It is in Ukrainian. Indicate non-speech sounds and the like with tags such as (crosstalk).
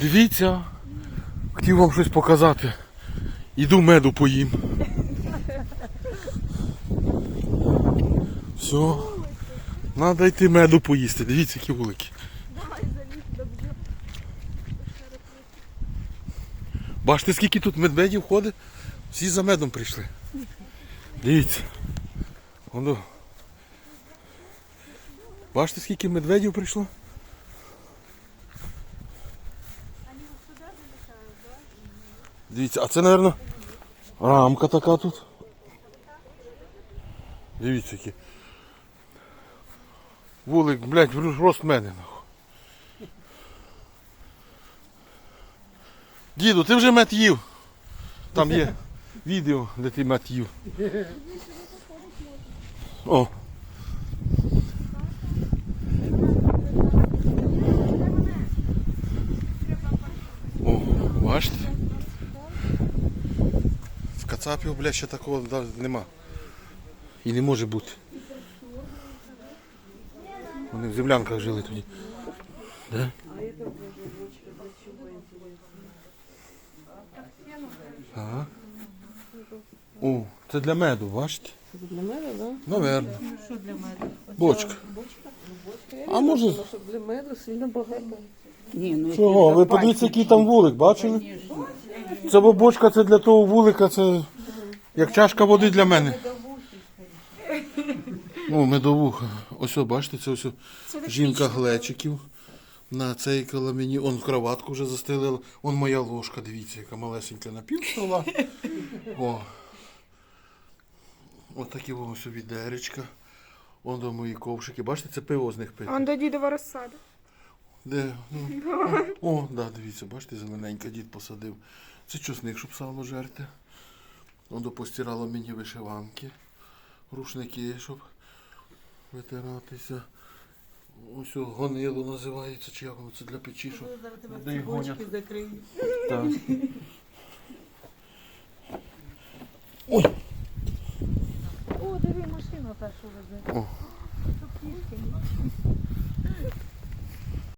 Дивіться, хотів вам щось показати. Іду меду поїм. Все. Надо йти меду поїсти. Дивіться, які вулики. Бачите, скільки тут медведів ходить? Всі за медом прийшли. Дивіться. Бачите, скільки медведів прийшло? Дивіться, а це, мабуть, рамка така тут. Дивіться, які. Вулик, блядь, рост мене. нахуй. Діду, ти вже мед їв. Там є відео, де ти мед їв. О. О, бачите? В Кацапів, бля, ще такого да, нема. І не може бути. Вони в землянках жили тоді. Да? Ага. О, це для меду, бачите? Для мене, так? Наверно. Що для мене? Бочка. А може. Да? Щоб для мене сильно багато. Ні, ну Чого? Ви подивіться, який там вулик, бачили? Це бо бочка це для того вулика, це як чашка води для мене. О, медовуха. Ось, о, бачите, це ось о, жінка глечиків. На цей мені. Он кроватку вже застелила. Он моя ложка, дивіться, яка малесенька на пів стола. О. Ось такі ось відеречка. Он до мої ковшики. Бачите, це пиво з них пити. Он до дідова розсада. Де? Ну. (laughs) О, да, дивіться, бачите, зелененька дід посадив. Це чесник, щоб сало жерти. Воно постирало мені вишиванки, рушники, щоб витиратися. Ось гонило називається, чи як воно це для печі, щоб де їх гонять. Так. (laughs) Ой, О, диви, машина що везе. О. Тут кішки.